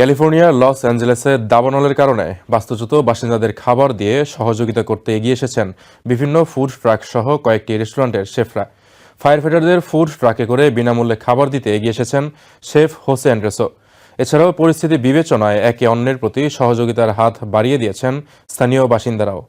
ক্যালিফোর্নিয়ার লস অ্যাঞ্জেলেসে দাবানলের কারণে বাস্তুচ্যুত বাসিন্দাদের খাবার দিয়ে সহযোগিতা করতে এগিয়ে এসেছেন বিভিন্ন ফুড ট্রাক সহ কয়েকটি রেস্টুরেন্টের শেফরা। ফায়ার ফাইটারদের ফুড ট্রাকে করে বিনামূল্যে খাবার দিতে এগিয়ে এসেছেন শেফ হোসে অ্যান্ড্রেসো এছাড়াও পরিস্থিতি বিবেচনায় একে অন্যের প্রতি সহযোগিতার হাত বাড়িয়ে দিয়েছেন স্থানীয় বাসিন্দারাও।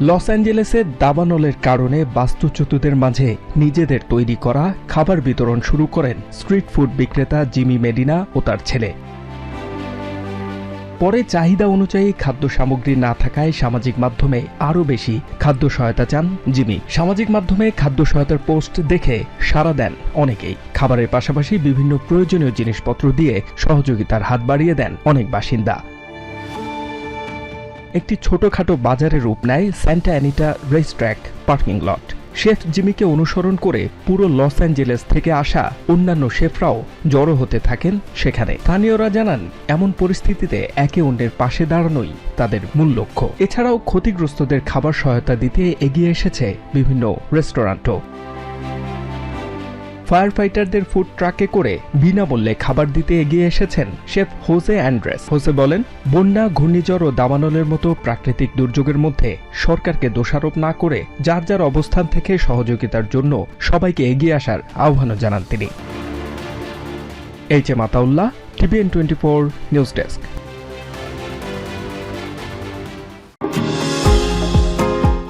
লস অ্যাঞ্জেলেসে দাবানলের কারণে বাস্তুচ্যুতদের মাঝে নিজেদের তৈরি করা খাবার বিতরণ শুরু করেন স্ট্রিট ফুড বিক্রেতা জিমি মেডিনা ও তার ছেলে। পরে চাহিদা অনুযায়ী খাদ্য সামগ্রী না থাকায় সামাজিক মাধ্যমে আরও বেশি খাদ্য সহায়তা চান জিমি। সামাজিক মাধ্যমে খাদ্য সহায়তার পোস্ট দেখে সাড়া দেন অনেকেই। খাবারের পাশাপাশি বিভিন্ন প্রয়োজনীয় জিনিসপত্র দিয়ে সহযোগিতার হাত বাড়িয়ে দেন অনেক বাসিন্দা। একটি ছোটখাটো বাজারে রূপ নেয় Santa Anita race track parking lot chef জিমিকে অনুসরণ করে পুরো লস অ্যাঞ্জেলেস থেকে আসা অন্যান্য শেফরাও জড়ো হতে থাকেন সেখানে। স্থানীয়রা জানান, এমন পরিস্থিতিতে একে অন্যের পাশে দাঁড়ানোই তাদের মূল লক্ষ্য। এছাড়াও ক্ষতিগ্রস্তদের খাবার সহায়তা দিতে এগিয়ে এসেছে বিভিন্ন রেস্টুরেন্টও। ফায়ার ফাইটারদের ফুড ট্রাকে করে বিনামূল্যে খাবার দিতে এগিয়ে এসেছেন শেফ হোসে অ্যান্ড্রেস। হোসে বলেন, বন্যা, ঘূর্ণিঝড় ও দাবানলের মতো প্রাকৃতিক দুর্যোগের মধ্যে সরকারকে দোষারোপ না করে যার যার অবস্থান থেকে সহযোগিতার জন্য সবাইকে এগিয়ে আসার আহ্বানও জানান তিনি। H M Ataullah, TVN twenty four news desk.